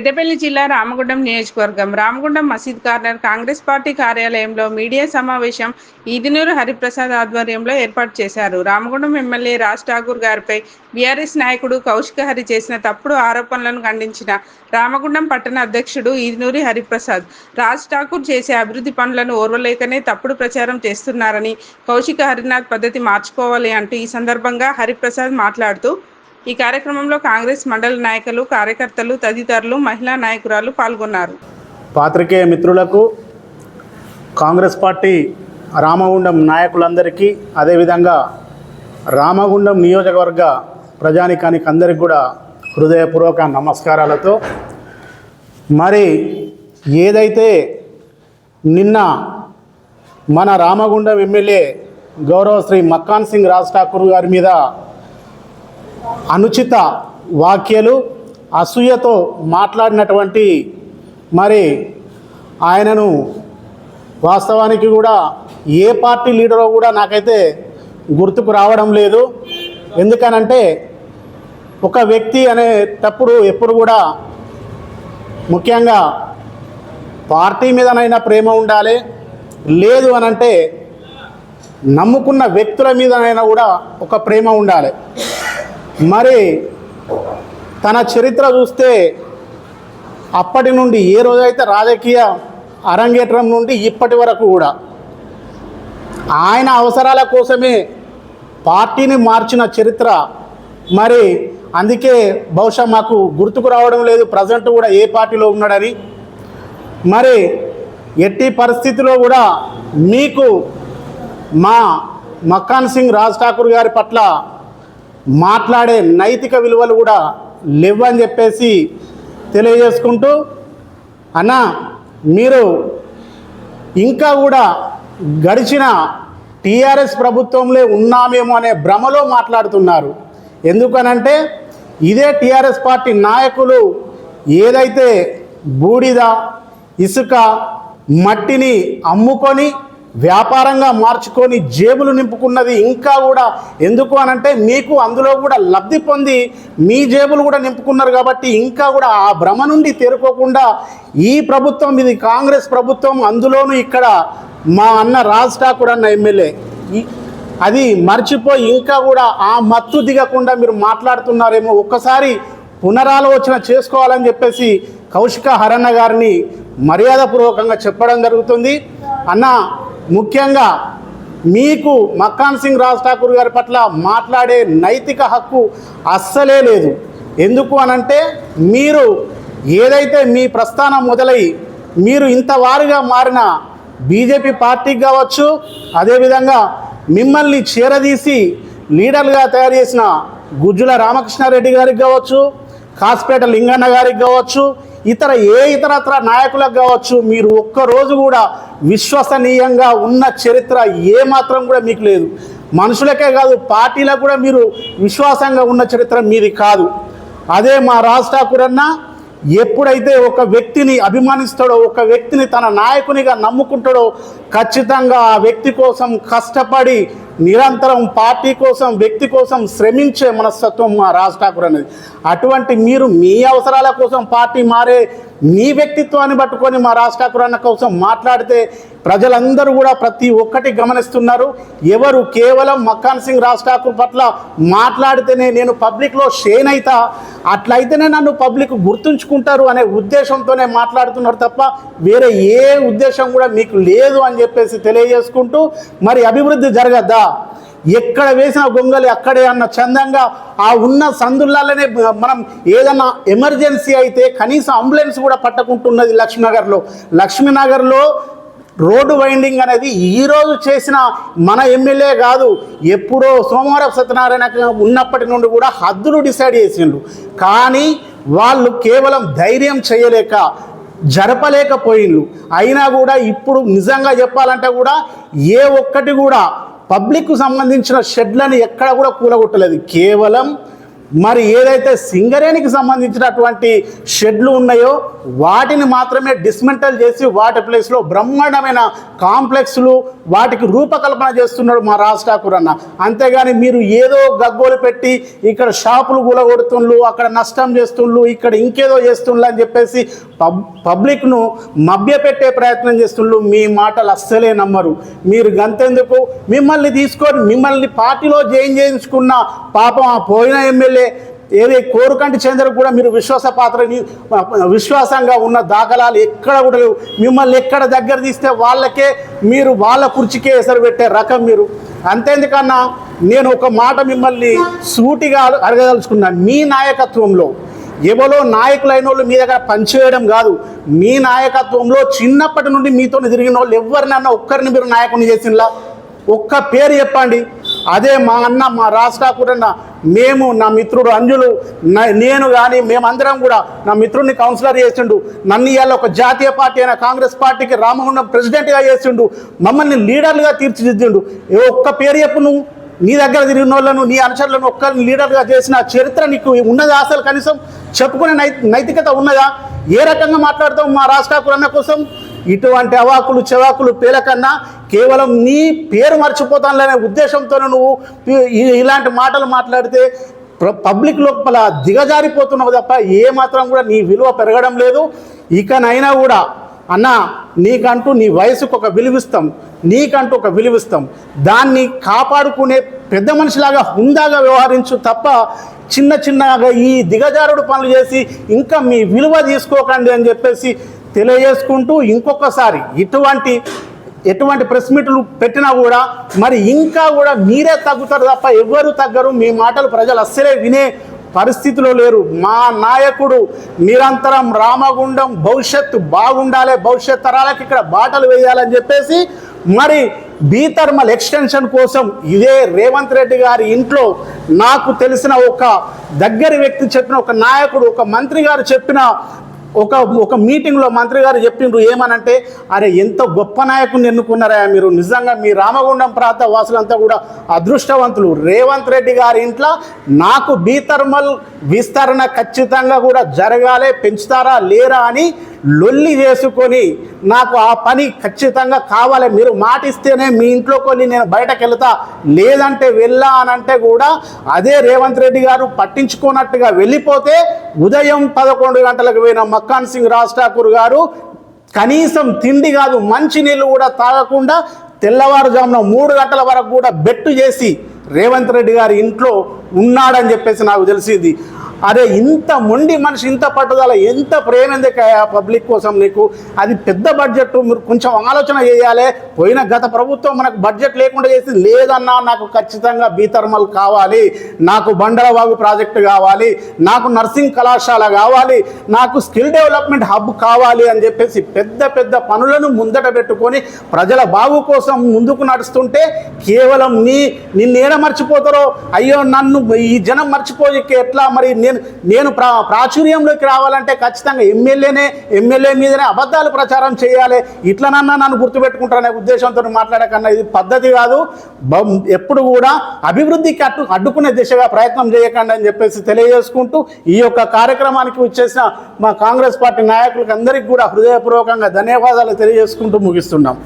పెద్దపల్లి జిల్లా రామగుండం నియోజకవర్గం. రామగుండం మసీద్ కార్నర్ కాంగ్రెస్ పార్టీ కార్యాలయంలో మీడియా సమావేశం ఈదినూరు హరిప్రసాద్ ఆధ్వర్యంలో ఏర్పాటు చేశారు. రామగుండం ఎమ్మెల్యే రాజ్ ఠాకూర్ గారిపై బీఆర్ఎస్ నాయకుడు కౌశిక హరి చేసిన తప్పుడు ఆరోపణలను ఖండించిన రామగుండం పట్టణ అధ్యక్షుడు ఈదినూరి హరిప్రసాద్ రాజ్ ఠాకూర్ చేసే అభివృద్ధి పనులను ఓర్వలేకనే తప్పుడు ప్రచారం చేస్తున్నారని కౌశిక హరినాథ్ పద్ధతి మార్చుకోవాలి అంటూ ఈ సందర్భంగా హరిప్రసాద్ మాట్లాడుతూ ఈ కార్యక్రమంలో కాంగ్రెస్ మండల నాయకులు కార్యకర్తలు తదితరులు మహిళా నాయకురాలు పాల్గొన్నారు. పాత్రికేయ మిత్రులకు కాంగ్రెస్ పార్టీ రామగుండం నాయకులందరికీ అదేవిధంగా రామగుండం నియోజకవర్గ ప్రజానికానికి అందరికి కూడా హృదయపూర్వక నమస్కారాలతో మరి ఏదైతే నిన్న మన రామగుండం ఎమ్మెల్యే గౌరవ శ్రీ మక్కాన్ సింగ్ రాజ్ ఠాకూర్ గారి మీద అనుచిత వాక్యాలు అసూయతో మాట్లాడినటువంటి మరి ఆయనను వాస్తవానికి కూడా ఏ పార్టీ లీడరో కూడా నాకైతే గుర్తుకు రావడం లేదు. ఎందుకనంటే ఒక వ్యక్తి అనేటప్పుడు ఎప్పుడు కూడా ముఖ్యంగా పార్టీ మీదనైనా ప్రేమ ఉండాలి. లేదు అనంటే నమ్ముకున్న వ్యక్తుల మీదనైనా కూడా ఒక ప్రేమ ఉండాలి. మరి తన చరిత్ర చూస్తే అప్పటి నుండి ఏ రోజైతే రాజకీయ అరంగేట్రం నుండి ఇప్పటి వరకు కూడా ఆయన అవసరాల కోసమే పార్టీని మార్చిన చరిత్ర మరి అందుకే బహుశా మాకు గుర్తుకు రావడం లేదు ప్రజెంట్ కూడా ఏ పార్టీలో ఉన్నాడని. మరి ఎట్టి పరిస్థితిలో కూడా మీకు మా మక్కాన్ సింగ్ రాజ్ ఠాకూర్ గారి పట్ల మాట్లాడే నైతిక విలువలు కూడా లేవని చెప్పేసి తెలియజేసుకుంటూ అన్న మీరు ఇంకా కూడా గడిచిన టీఆర్ఎస్ ప్రభుత్వంలో ఉన్నామేమో అనే భ్రమలో మాట్లాడుతున్నారు. ఎందుకనంటే ఇదే టీఆర్ఎస్ పార్టీ నాయకులు ఏదైతే బూడిద ఇసుక మట్టిని అమ్ముకొని వ్యాపారంగా మార్చుకొని జేబులు నింపుకున్నది ఇంకా కూడా ఎందుకు అనంటే మీకు అందులో కూడా లబ్ధి పొంది మీ జేబులు కూడా నింపుకున్నారు కాబట్టి ఇంకా కూడా ఆ భ్రమ నుండి తేరుకోకుండా ఈ ప్రభుత్వం ఇది కాంగ్రెస్ ప్రభుత్వం అందులోనూ ఇక్కడ మా అన్న రాజ్ ఠాకూర్ అన్న ఎమ్మెల్యే. అది మర్చిపోయి ఇంకా కూడా ఆ మత్తు దిగకుండా మీరు మాట్లాడుతున్నారేమో ఒక్కసారి పునరాలోచన చేసుకోవాలని చెప్పేసి కౌశిక హరన్న గారిని మర్యాదపూర్వకంగా చెప్పడం జరుగుతుంది. అన్న ముఖ్యంగా మీకు మక్కాన్ సింగ్ రాజ్ ఠాకూర్ గారి పట్ల మాట్లాడే నైతిక హక్కు అస్సలే లేదు. ఎందుకు అనంటే మీరు ఏదైతే మీ ప్రస్థానం మొదలై మీరు ఇంత వారుగా మారిన బీజేపీ పార్టీకి కావచ్చు అదేవిధంగా మిమ్మల్ని చేరదీసి లీడర్గా తయారు చేసిన గుజ్జుల రామకృష్ణారెడ్డి గారికి కావచ్చు కాస్పేట లింగన్న గారికి కావచ్చు ఇతర ఏ ఇతరత్ర నాయకులకు కావచ్చు మీరు ఒక్కరోజు కూడా విశ్వసనీయంగా ఉన్న చరిత్ర ఏ మాత్రం కూడా మీకు లేదు. మనుషులకే కాదు పార్టీలకు కూడా మీరు విశ్వాసంగా ఉన్న చరిత్ర మీది కాదు. అదే మా రాజ్ ఠాకూర్ అన్న ఎప్పుడైతే ఒక వ్యక్తిని అభిమానిస్తాడో ఒక వ్యక్తిని తన నాయకునిగా నమ్ముకుంటాడో ఖచ్చితంగా ఆ వ్యక్తి కోసం కష్టపడి నిరంతరం పార్టీ కోసం వ్యక్తి కోసం శ్రమించే మనస్తత్వం మా రాజ్ ఠాకూర్ అనేది. అటువంటి మీరు మీ అవసరాల కోసం పార్టీ మారే మీ వ్యక్తిత్వాన్ని పట్టుకొని మా రాజ్ ఠాకూర్ కోసం మాట్లాడితే ప్రజలందరూ కూడా ప్రతి ఒక్కటి గమనిస్తున్నారు. ఎవరు కేవలం మక్కాన్ సింగ్ రాజ్ ఠాకూర్ పట్ల మాట్లాడితేనే నేను పబ్లిక్లో షేన్ అవుతా అట్లయితేనే నన్ను పబ్లిక్ గుర్తుంచుకుంటారు అనే ఉద్దేశంతోనే మాట్లాడుతున్నారు తప్ప వేరే ఏ ఉద్దేశం కూడా మీకు లేదు అని చెప్పేసి తెలియజేసుకుంటూ మరి అభివృద్ధి జరగద్దా? ఎక్కడ వేసిన గొంగలి అక్కడే అన్న చందంగా ఆ ఉన్న సందుల్లాలనే మనం ఏదన్నా ఎమర్జెన్సీ అయితే కనీసం అంబులెన్స్ కూడా పట్టకుంటున్నది లక్ష్మీనగర్లో. లక్ష్మీనగర్లో రోడ్డు వైండింగ్ అనేది ఈరోజు చేసిన మన ఎమ్మెల్యే కాదు ఎప్పుడో సోమవారం సత్యనారాయణ ఉన్నప్పటి నుండి కూడా హద్దులు డిసైడ్ చేసిండ్రు. కానీ వాళ్ళు కేవలం ధైర్యం చేయలేక జరపలేకపోయిండ్రు. అయినా కూడా ఇప్పుడు నిజంగా చెప్పాలంటే కూడా ఏ ఒక్కటి కూడా పబ్లిక్కు సంబంధించిన షెడ్లను ఎక్కడ కూడా కూలగొట్టలేదు. కేవలం మరి ఏదైతే సింగరేణికి సంబంధించినటువంటి షెడ్లు ఉన్నాయో వాటిని మాత్రమే డిస్మెంటల్ చేసి వాటి ప్లేస్లో బ్రహ్మాండమైన కాంప్లెక్స్లు వాటికి రూపకల్పన చేస్తున్నాడు మా రాజ్ ఠాకూర్ అన్న. అంతేగాని మీరు ఏదో గగ్గోలు పెట్టి ఇక్కడ షాపులు గులగొడుతుండ్రు అక్కడ నష్టం చేస్తుండ్రు ఇక్కడ ఇంకేదో చేస్తుండ్రు అని చెప్పేసి పబ్ పబ్లిక్ను మభ్యపెట్టే ప్రయత్నం చేస్తుండ్రు మీ మాటలు అస్సలే నమ్మరు. మీరు గంతెందుకు? మిమ్మల్ని తీసుకొని మిమ్మల్ని పార్టీలో జాయిన్ చేయించుకున్న పాపం ఆ పోయిన ఎమ్మెల్యే ఏది కోరుకంటి చంద్ర కూడా మీరు విశ్వాస పాత్ర విశ్వాసంగా ఉన్న దాఖలాలు ఎక్కడ కూడా లేవు. మిమ్మల్ని ఎక్కడ దగ్గర తీస్తే వాళ్ళకే మీరు వాళ్ళ కుర్చీకే ఎసరు పెట్టే రకం మీరు. అంతేందుకన్నా నేను ఒక మాట మిమ్మల్ని సూటిగా అడగదలుచుకున్నా. మీ నాయకత్వంలో ఎవరో నాయకులైన వాళ్ళు మీ దగ్గర పనిచేయడం కాదు. మీ నాయకత్వంలో చిన్నప్పటి నుండి మీతో తిరిగిన వాళ్ళు ఎవరినన్నా ఒక్కరిని మీరు నాయకుని చేసినలా? ఒక్క పేరు చెప్పండి. అదే మా అన్న మా రాజ్ ఠాకూర్ అన్న మేము నా మిత్రుడు అంజులు నేను కానీ మేమందరం కూడా నా మిత్రుడిని కౌన్సిలర్ చేసిండు. నన్ను ఇవాళ ఒక జాతీయ పార్టీ అయిన కాంగ్రెస్ పార్టీకి రామగుండం ప్రెసిడెంట్గా చేసిండు. మమ్మల్ని లీడర్లుగా తీర్చిదిద్దిండు. ఏ ఒక్క పేరు చెప్పు నువ్వు. నీ దగ్గర తిరిగిన వాళ్ళను నీ అనుచరులను ఒక్కరిని లీడర్గా చేసిన చరిత్ర నీకు ఉన్నదా అసలు కనీసం? చెప్పుకునే నై నైతికత ఉన్నదా? ఏ రకంగా మాట్లాడతాం మా రాజ్ కోసం? ఇటువంటి అవాకులు చెవాకులు పేలకన్నా కేవలం నీ పేరు మర్చిపోతానులనే ఉద్దేశంతో నువ్వు ఇలాంటి మాటలు మాట్లాడితే పబ్లిక్ లోపల దిగజారిపోతున్నావు తప్ప ఏ మాత్రం కూడా నీ విలువ పెరగడం లేదు. ఇకనైనా కూడా అన్న నీకంటూ నీ వయసుకు ఒక విలువిస్తాం. నీకంటూ ఒక విలువిస్తాం. దాన్ని కాపాడుకునే పెద్ద మనిషిలాగా హుందాగా వ్యవహరించు తప్ప చిన్న చిన్నగా ఈ దిగజారుడు పనులు చేసి ఇంకా మీ విలువ తీసుకోకండి అని చెప్పేసి తెలియజేసుకుంటూ ఇంకొకసారి ఇటువంటి ఎటువంటి ప్రెస్ మీట్లు పెట్టినా కూడా మరి ఇంకా కూడా మీరే తగ్గుతారు తప్ప ఎవ్వరు తగ్గరు. మీ మాటలు ప్రజలు అస్సలే వినే పరిస్థితిలో లేరు. మా నాయకుడు నిరంతరం రామగుండం భవిష్యత్తు బాగుండాలి భవిష్యత్ తరాలకు ఇక్కడ బాటలు వేయాలని చెప్పేసి మరి బీతర్మల్ ఎక్స్టెన్షన్ కోసం ఇదే రేవంత్ రెడ్డి గారి ఇంట్లో నాకు తెలిసిన ఒక దగ్గర వ్యక్తి చెప్పిన ఒక నాయకుడు ఒక మంత్రి గారు చెప్పిన ఒక ఒక మీటింగ్లో మంత్రి గారు చెప్పిండ్రు ఏమనంటే అరే ఎంత గొప్ప నాయకుని ఎన్నుకున్నారా మీరు? నిజంగా మీ రామగుండం ప్రాంత వాసులంతా కూడా అదృష్టవంతులు. రేవంత్ రెడ్డి గారి ఇంట్లో నాకు బీ థర్మల్ విస్తరణ ఖచ్చితంగా కూడా జరగాలే పెంచుతారా లేరా అని లొల్లి చేసుకొని నాకు ఆ పని ఖచ్చితంగా కావాలి. మీరు మాటిస్తేనే మీ ఇంట్లో కొన్ని నేను బయటకు వెళ్తా లేదంటే వెళ్ళా అని అంటే కూడా అదే రేవంత్ రెడ్డి గారు పట్టించుకోనట్టుగా వెళ్ళిపోతే ఉదయం పదకొండు గంటలకు పోయిన మక్కాన్ సింగ్ రాజ్ ఠాకూర్ గారు కనీసం తిండి కాదు మంచి నీళ్ళు కూడా తాగకుండా తెల్లవారుజామున మూడు గంటల వరకు కూడా బెట్టు చేసి రేవంత్ రెడ్డి గారి ఇంట్లో ఉన్నాడని చెప్పేసి నాకు తెలిసింది. అరే ఇంత మొండి మనిషి ఇంత పట్టుదల ఎంత ప్రేమ ఎందుకయ్యా పబ్లిక్ కోసం నీకు? అది పెద్ద బడ్జెట్ మీరు కొంచెం ఆలోచన చేయాలి. పోయిన గత ప్రభుత్వం మనకు బడ్జెట్ లేకుండా చేసి లేదన్నా నాకు ఖచ్చితంగా బీథర్మల్ కావాలి. నాకు బండలబాబు ప్రాజెక్టు కావాలి. నాకు నర్సింగ్ కళాశాల కావాలి. నాకు స్కిల్ డెవలప్మెంట్ హబ్ కావాలి అని చెప్పేసి పెద్ద పెద్ద పనులను ముందట పెట్టుకొని ప్రజల బాగు కోసం ముందుకు నడుస్తుంటే కేవలం నీ నిన్నేడ మర్చిపోతారో? అయ్యో నన్ను ఈ జనం మర్చిపోయి ఎట్లా మరి నేను నేను ప్రా ప్రాచుర్యంలోకి రావాలంటే ఖచ్చితంగా ఎమ్మెల్యేనే ఎమ్మెల్యే మీదనే అబద్ధాలు ప్రచారం చేయాలి. ఇట్లనన్నా నన్ను గుర్తుపెట్టుకుంటారనే ఉద్దేశంతో మాట్లాడకన్నా ఇది పద్ధతి కాదు. బం- ఎప్పుడు కూడా అభివృద్ధికి అడ్డు అడ్డుకునే దిశగా ప్రయత్నం చేయకండి అని చెప్పేసి తెలియజేసుకుంటూ ఈ యొక్క కార్యక్రమానికి వచ్చేసిన మా కాంగ్రెస్ పార్టీ నాయకులకు అందరికీ కూడా హృదయపూర్వకంగా ధన్యవాదాలు తెలియజేసుకుంటూ ముగిస్తున్నాం.